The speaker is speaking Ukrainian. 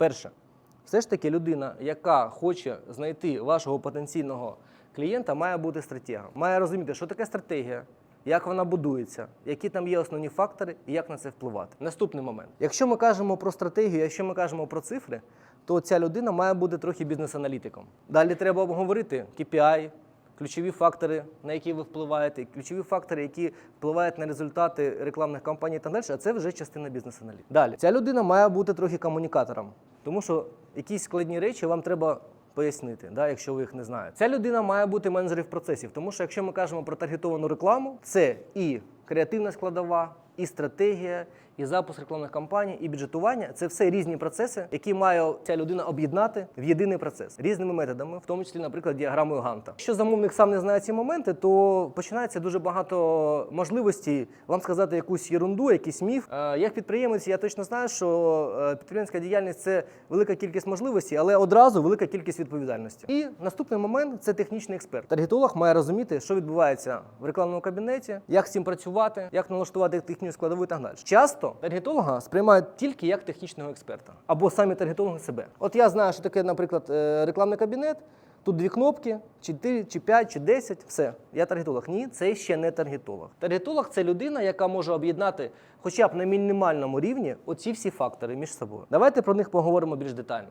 Перше, все ж таки людина, яка хоче знайти вашого потенційного клієнта, має бути стратегом. Має розуміти, що таке стратегія, як вона будується, які там є основні фактори і як на це впливати. Наступний момент. Якщо ми кажемо про стратегію, якщо ми кажемо про цифри, то ця людина має бути трохи бізнес-аналітиком. Далі треба обговорити KPI, ключові фактори, на які ви впливаєте, ключові фактори, які впливають на результати рекламних кампаній та далі, а це вже частина бізнес-аналітики. Далі ця людина має бути трохи комунікатором, тому що якісь складні речі вам треба. Пояснити, да, якщо ви їх не знаєте. Ця людина має бути менеджером процесів, тому що якщо ми кажемо про таргетовану рекламу, це і креативна складова, і стратегія, і запуск рекламних кампаній, і бюджетування це все різні процеси, які має ця людина об'єднати в єдиний процес різними методами, в тому числі, наприклад, діаграмою Ганта. Якщо замовник сам не знає ці моменти, то починається дуже багато можливостей вам сказати якусь ерунду, якийсь міф. Е, Як підприємець, я точно знаю, що е, підприємницька діяльність це велика кількість можливостей, але одразу велика кількість відповідальності. І наступний момент це технічний експерт. Таргетолог має розуміти, що відбувається в рекламному кабінеті, як з цим працювати, як налаштувати технічну складову і так далі. Часто таргетолога сприймають тільки як технічного експерта або самі таргетологи себе. От я знаю, що таке, наприклад, е, рекламний кабінет. Тут дві кнопки, чи 4, чи 5, чи 10, все. Я таргетолог. Ні, це ще не таргетолог. Таргетолог це людина, яка може об'єднати хоча б на мінімальному рівні оці всі фактори між собою. Давайте про них поговоримо більш детально.